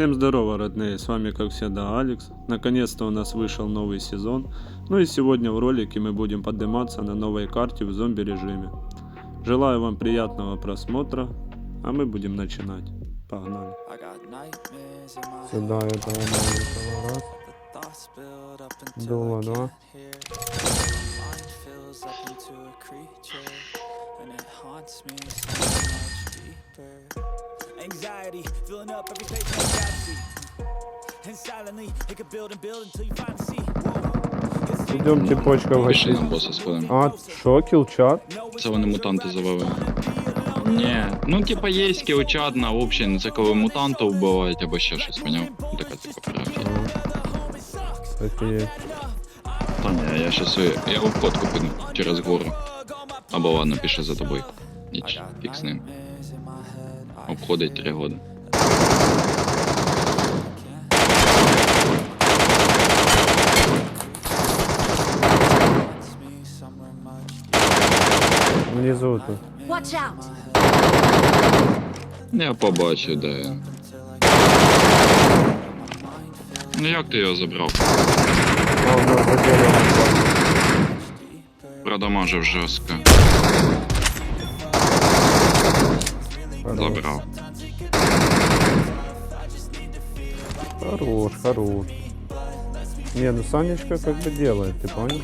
Всем здорово, родные, с вами как всегда Алекс. Наконец-то у нас вышел новый сезон. Ну и сегодня в ролике мы будем подниматься на новой карте в зомби режиме. Желаю вам приятного просмотра, а мы будем начинать. Погнали. Сюда маленького раз. Thoughts and it haunts me so much deeper. Anxiety filling up every page of fantasy, and silently it could build and build until you finally see. Пішли на боса сходимо. А, що, кілчат? Це вони мутанти завели. Ні, ну типа є скілчат на общий, це коли мутанта вбивають або ще щось, поняв? Така типа. Такі. Та ні, я щас я обходку піду через гору. Або ладно, пішли за тобою. Ніч, фік з ним. Обходить три года. Внизу тут. Watch out! Я побачив, де. він. Ну як ти його забрав? А, за деревом. Продамажив жорстко. Забрав. хорош, хорош. Не, ну Санечка как бы делает, ты понял?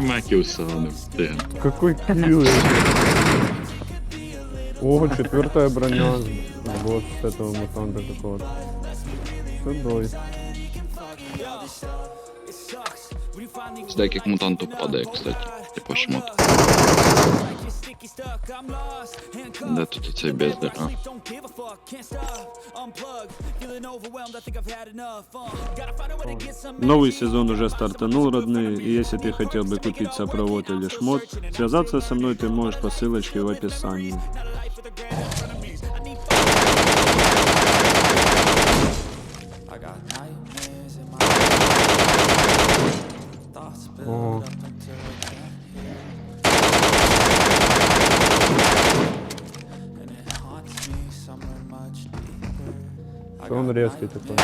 Маків сагнув. Ти. Какой килл Ого, четвертая броня. Вот с этого мутанта какого-то. Сюдой. Think I've had enough. Uh, gotta find a way to get some Новый сезон уже стартанул, родные, и если ты хотел бы купить сопровод или шмот, связаться со мной ты можешь по ссылочке в описании. Он резкий такой?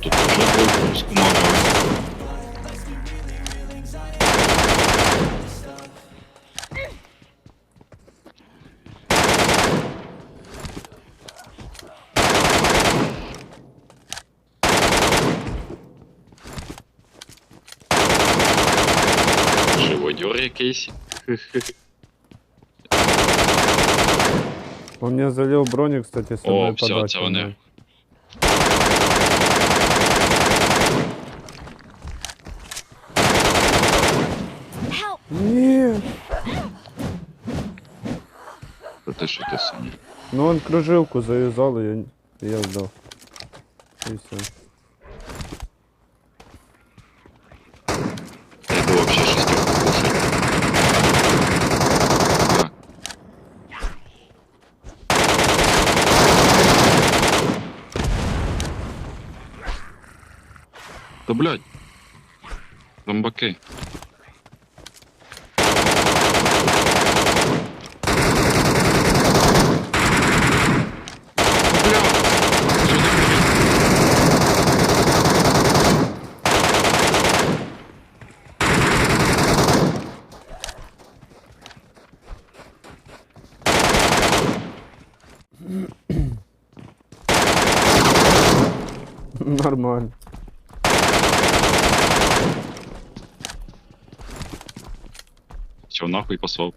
Вже був скумагав. Живодьор якийсь. Он мне залил броню, кстати, с О, одной всё, подачи. це вони. Нет. Та ти що ти сам? Ну он кружилку завязал, и я, я сдал. И все. Я йду вообще шестерку кушать. Блядь. Зомбаки. Бля! Що таке? Нормально. Все, нахуй послал.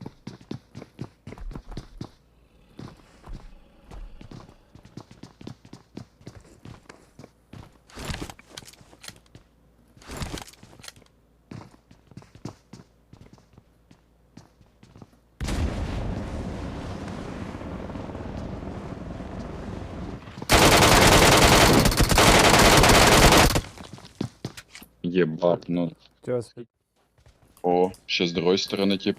Ебать, ну. Сейчас. О, ще з другої сторони тип.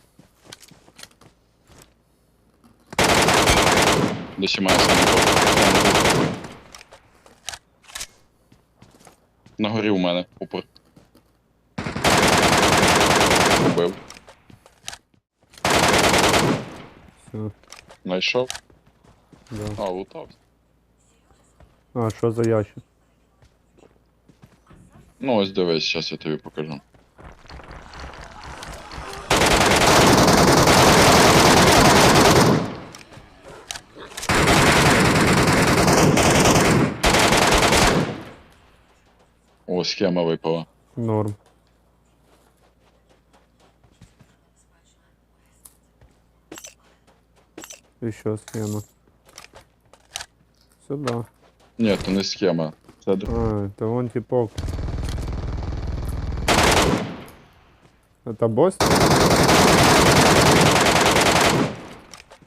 Десь має саме На горі у мене, упор. Убив. Все. Знайшов. Да. А, лутав. А, що за ящик? Ну ось дивись, зараз я тобі покажу. О, схема випала. Норм. Еще схема. Сюда. Ні, то не схема. Це. А, это вон типок. Это босс?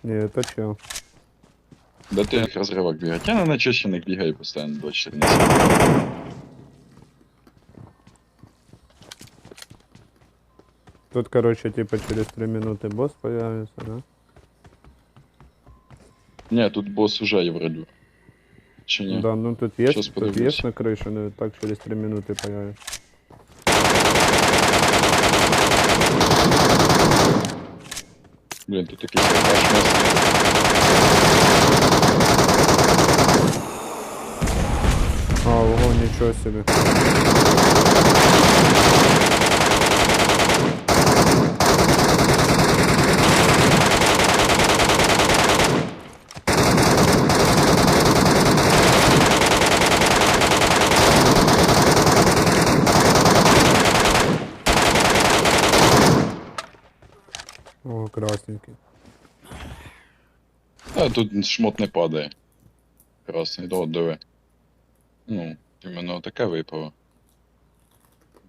Не, это чел. Де ти як розривок бігать? Я на начищених бігаю постійно 24 на 7. Тут, короче, типа через три минуты босс появится, да? Ні, тут бос уже є вроді. Чи ні? Да, ну тут есть, Щас тут подивлюсь. есть на крыше, но так через три минуты появится. Блін, тут місний. А, ого, ничего себе. О, красненький. А тут шмот не падає. Красний, до диви. Ну, іменно таке випало.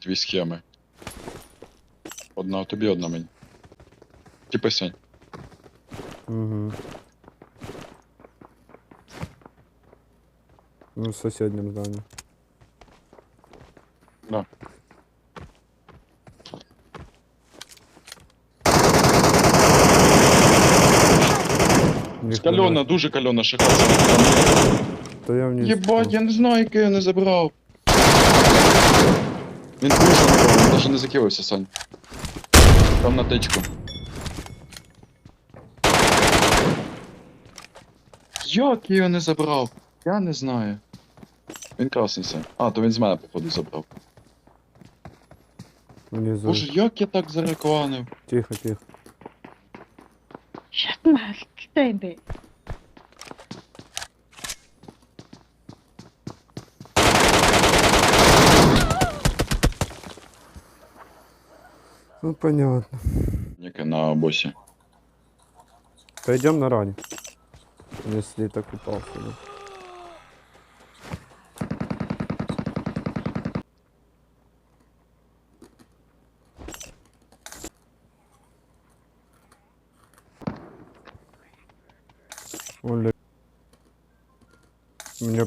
Дві схеми. Одна тобі, одна мені. Типи сянь. Угу. Ну, в соседнем здании. Да. Ніхуя. Кальона, дуже кальона, шикарна. Та я вниз. Єбать, я не знаю, який я не забрав. Він дуже напевно, він навіть не закилився, Сань. Там на тичку. Як я його не забрав? Я не знаю. Він красний Сань. А, то він з мене, походу, забрав. Внизу. Боже, як я так зарекламив? Тихо, тихо. Shut baby. Ну понятно. Яке на босі. Пойдем на ране. Если так упал сюда.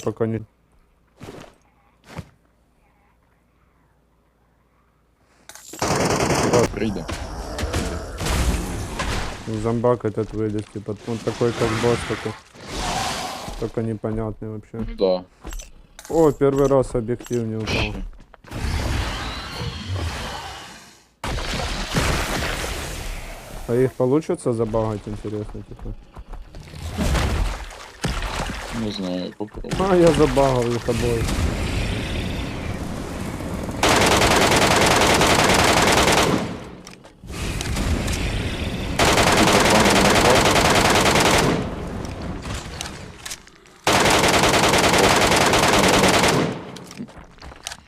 Пока не... Прийде. Зомбак этот вылез, типа, он такой как босс, только, только непонятный вообще. Да. О, первый раз объектив не упал. А их получится забагать, интересно, типа? Не знаю, попробуй. А, я забагал их обоих.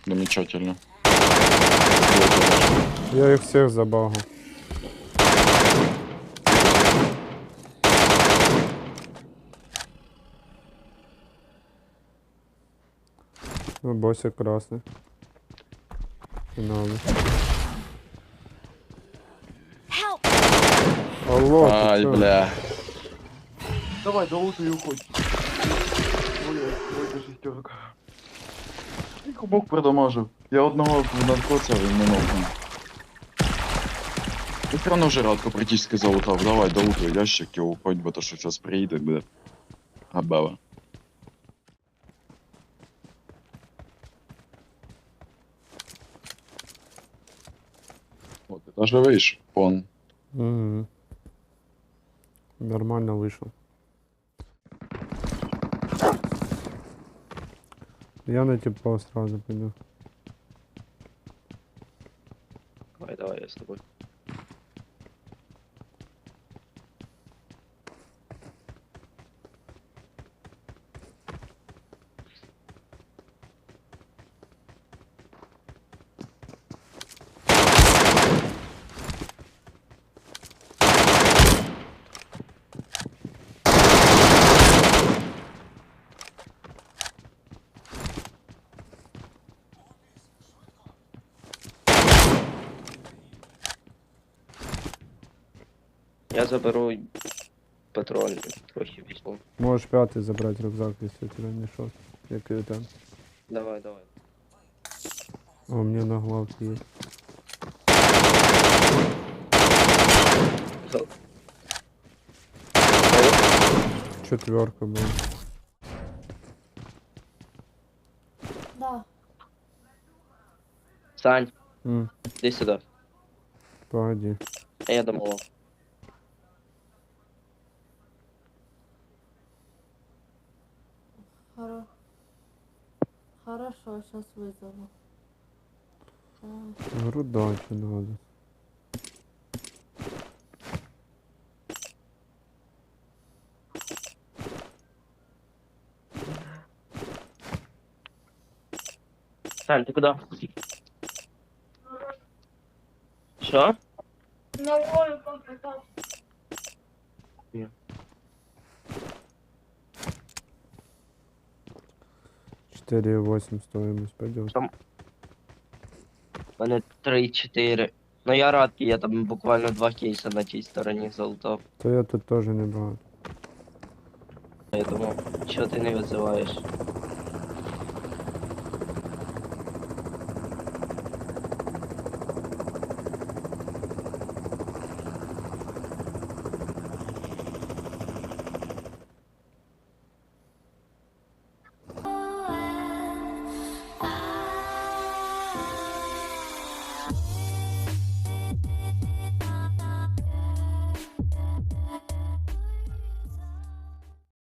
Замечательно. Я их всех забагал. Ну, босик красный. Финалы. Help! Алло, ты Ай, чё? бля. Давай, долутай и уходь. Ой, ой, ой, шестерка. І кубок продамажив. Я одного надкоцав, він не ногу. Ти все одно вже радко практично залутав. Давай, до утра ящик і уходь, бо то що зараз приїде, буде. Габела. О, ти теж вийшов, пон. Угу. Нормально вийшов. Я на тепло сразу пойду. Давай, давай, я с тобой. заберу патрон трохи візьму. Можеш п'ятий забрати рюкзак, якщо у тебе не шот. Як і там. Давай, давай. О, у мене на главці є. За- Четверка була. Да. Сань, М, іди сюди. погоди. А я домовив. Хоро... Хорошо, сейчас вызову. Говорю, дальше надо. Саль, ты куда? Что? На волю попытался. 4,8 стоимость. Пойдем. Там... У мене 3-4. Ну я радкий, я там буквально два кейса на тій стороне золото То я тут тоже не багато. поэтому что ты не вызываешь